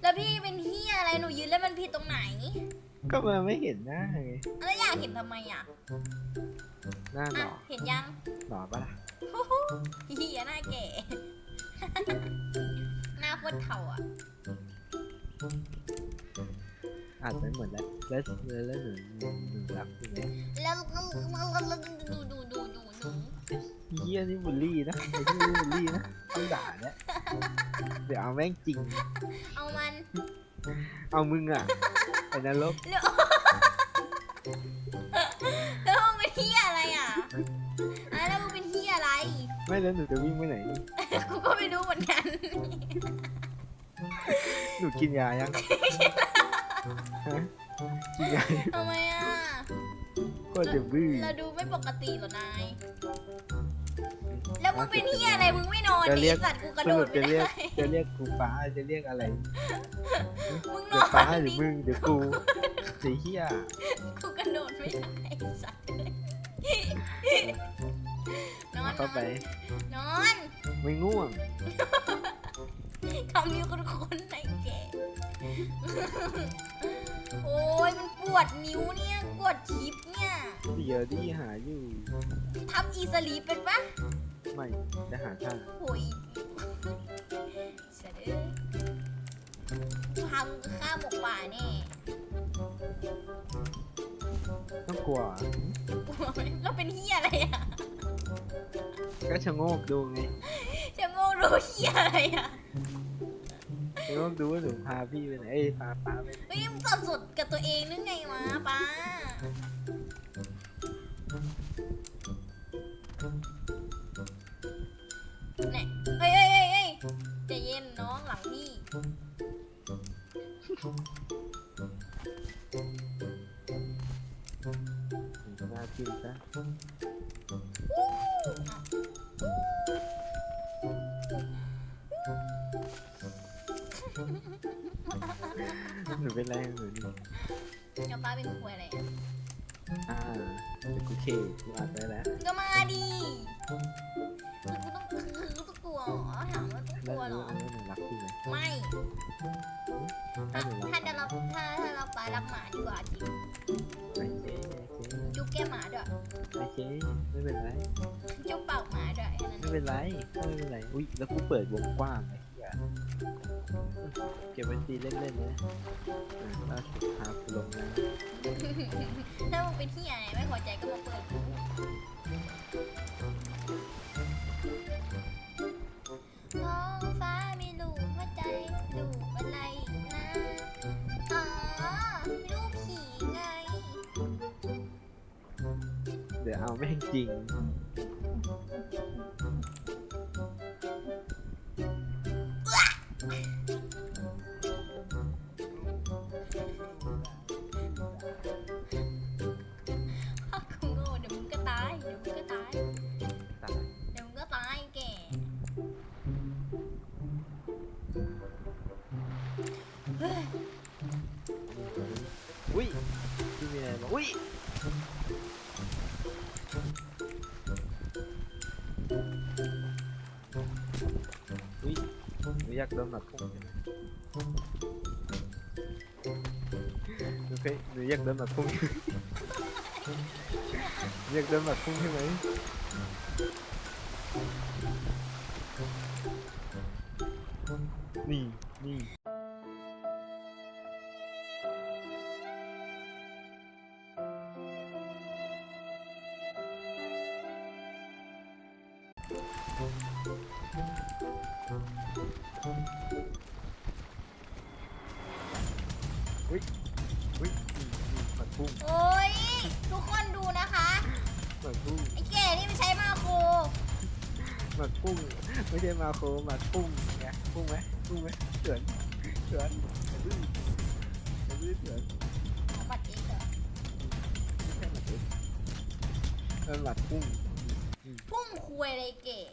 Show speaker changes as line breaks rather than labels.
แล้วพี่เป็นเฮียอะไรหนูยืนแล้วมันผิดตรงไหน
ก็มาไม่เห็นหน้าไง
แล้วอยากเห็นทำไมอะ
หน้าห
อะ
ล่อ
เห็นยัง
หล่อปะล่ะ
เฮียหน้าแก่ หน้าโคตรเถ่าอะ
อาจจะเหมือนแล้วแล้วแล้วแล้วหนูหนูหนูรักใช่ไหม
แล้วดูดูดูดูดู
เฮียนี่บูลลี่นะไอ้ที่นี่บูลลี่นะต้องด่าเนี่ย เดี๋ยวเอาแม่งจริง
เอามัน
เอามึงอะไอ้นรก
แล้วแล้วมึงเป็นเฮียอะไรอะอะแล้วมึงเป็นเฮียอะไร
ไม่แล้วหนูจะวิ่งไปไหนนี่
กูก็ไม่รู้เหมือนกัน
หนูกินยายังฮะกินยายัง
ทำไมอะ
ก็จะบื้อ
เราดูไม่ปกติเหรอนาย แล้วมึงเป็นเฮียอะไร มึงไม่นอน
จะ
ดิ
เรียก
สัตว์กูกระ
ส
โด
รุ
ด
ป
ไม่
จะเรียก
ได้
จะเรียกกูป้าจะเรียกอะไร
มึงน
เดี๋ย
อ
วป้านหรือ
ดิ
มึงเดี๋ยวกูสีเฮีย
กูกระโดดไม่ได้สัตว์นอน
เข้าไป
นอน
ไม่ง่วง
ทำนิ้วคนคนไหนแกโอ้ยมันปว ดนิ้วเนี่ยปวดชิปเนี่ย
เดี๋ยวที่หาอยู่
ทำอีสลีปเป็นปะ
ไม่จะหาท่า
โอ้ยเสยเด็จทำข้าวหมกป่าแน่
ต้องกลัว
กลัวไหมเราเป็นเฮียอะไรอะ
ก็ชะโงกดูไง
จะโง่รู้เฮียอะไรอะ
ชะโงกดูว่าหนูพาพี่ไปไหนเอ้ยพาป้าไปไหน
เฮ้ยมึงสับสนกับตัวเองนึกไงวะป้าเนี่ยเฮ้ยเฮ้ยเฮ้ยเฮ้ยใจเย็นน้องหลังพี่
หนูหน้าจิ้มซะ หนูเป็นไรหนูนี่
กับป้าเป็นควยอะไรอะ
อ่าเดี๋ยวกูเคกูอัดได้แล้ว
มึงก็มาดิคือกูต้องคือกูต้องกลัวเหรอถามว่าต้องก
แล้ว
ลัว
ห
เหร
นู
อ
แล้วหนูรักพี่ไหม
ไม่
ถ้า
ถ้า
หนูรัก
ถ้าจะรับถ้าถ้าเราไปรับหมาดีกว่าจริง
ไม่เจ๊ไม่เจ๊
จุ๊บแก้มหมาด้วย
ไม่เจ๊ไม่เป็นไร
จุ๊บเป่าหมาด้วยแค่นั้น
ไม่เป็นไรไม่เป็นไร อุ้ย แล้วกูเปิดวงกว้างไอ้เหี้ย เก็บไว้ตีเล่นๆนะอ่าล่าสุดพากูลงนะ
ถ้ามึงเป็นที่อะไรไม่พอใจก็มาเปิดกูท้องฟ้ามีลูกหัวใจลูกอะไรนะอ๋อลูกผีไง
เดี๋ยวเอาแม่งจริง
อะ
ไรบอกอุ้ยอุ้ยหนูอยากโดนหมัดพุ่งใช่ไหมหนูเคยหนูอยากโดนหมัดพุ่งใช่ไหมหนูอยากโดนหมัดพุ่งใช่ไหมนี่นี่ อุ้ยอุ้ยนี่นี่หมัดพุ่ง
โอ้ย ทุกคนดูนะคะ
หมัดพุ่ง
ไอ้แก่นี่มันใช้มาโค
หมัดพุ่ง ไม่ใช่มาโคหมัดพุ่งไงพุ่งไหมพุ่งไหมเฉือนเฉือนกระดื้อกระดื้อเฉือน
เอาบัตรเองเหรอ
ไม่ใช่หมัดเอ็กเออหมัดพุ่ง
juegue.